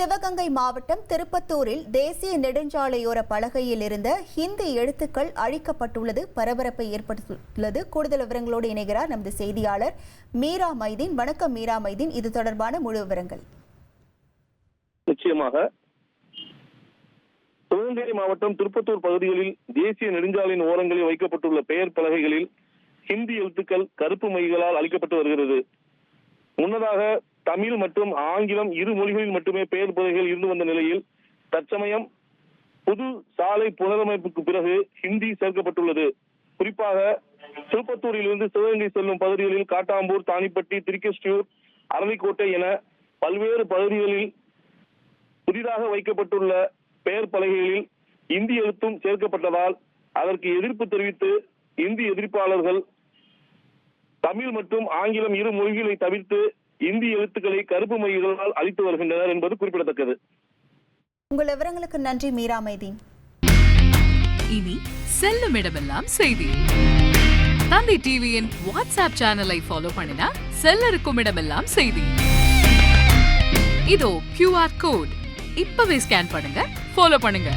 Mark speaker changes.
Speaker 1: சிவகங்கை மாவட்டம் திருப்பத்தூரில் தேசிய நெடுஞ்சாலையோர பலகையில் இருந்த ஹிந்தி எழுத்துக்கள் அழிக்கப்பட்டுள்ளது பரபரப்பை ஏற்படுத்தியுள்ளது. கூடுதல் விவரங்களோடு இணைகிறார் நமது செய்தியாளர் மீரா மைதீன். வணக்கம் மீரா மைதீன். இது தொடர்பான முழு விவரங்கள்.
Speaker 2: நிச்சயமாக சிவகங்கை மாவட்டம் திருப்பத்தூர் பகுதிகளில் தேசிய நெடுஞ்சாலையின் ஓரங்களில் வைக்கப்பட்டுள்ள பெயர் பலகைகளில் ஹிந்தி எழுத்துக்கள் கருப்பு மைகளால் அளிக்கப்பட்டு வருகிறது. முன்னதாக தமிழ் மற்றும் ஆங்கிலம் இரு மொழிகளில் மட்டுமே பெயர் பலகைகள் இருந்து வந்த நிலையில் தற்சமயம் புது சாலை புனரமைப்புக்கு பிறகு ஹிந்தி சேர்க்கப்பட்டுள்ளது. குறிப்பாக திருப்பத்தூரிலிருந்து சிவகங்கை செல்லும் பகுதிகளில் காட்டாம்பூர் தானிப்பட்டி திருக்கெஸ்டியூர் அரளிக்கோட்டை என பல்வேறு பகுதிகளில் புதிதாக வைக்கப்பட்டுள்ள பெயர் பலகைகளில் இந்தி எழுத்தும் சேர்க்கப்பட்டதால் அதற்கு எதிர்ப்பு தெரிவித்து இந்தி எதிர்ப்பாளர்கள் தமிழ் மற்றும் ஆங்கிலம் இரு மொழிகளை தவிர்த்து இந்தி எழுத்துக்களை கருப்பு மைகளால் அளித்து வருகின்றனர் என்பது குறிப்பிடத்தக்கது.
Speaker 1: உங்கள் விவரங்களுக்கு நன்றி மீரா மைதீன்
Speaker 3: இனி செல்லும் இடமெல்லாம் செய்தி. தந்தை டிவியின் வாட்ஸ்அப் சேனலை ஃபாலோ பண்ணினா செல்ல இருக்கும் இடமெல்லாம் செய்தி. இதோ கியூஆர் கோட் இப்பவே ஸ்கேன் பண்ணுங்க ஃபாலோ பண்ணுங்க.